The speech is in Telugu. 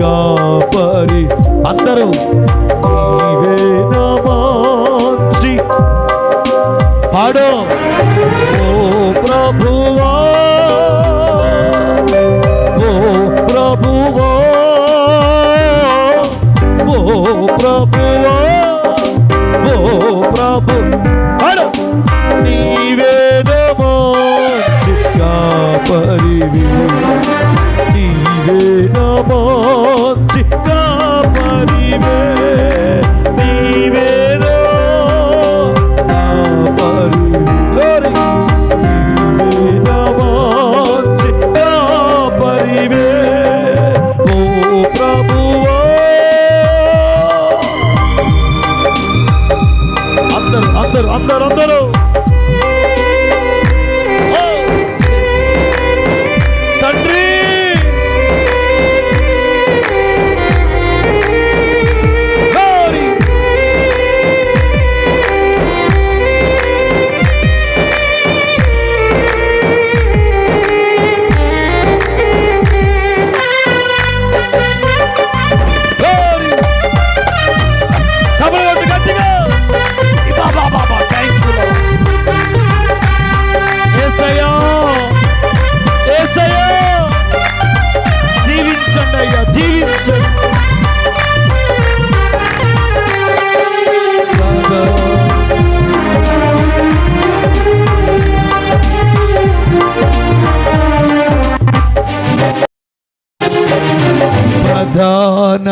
కాపరి అందరూ. పాడో. ఓ ప్రభువా. ఓ ప్రభువా. ఓ ప్రభువా. ఓ ప్రభు. పరివి. నీవే నా అందరూ అందరూ అందరూ అందరూ. సమాధాన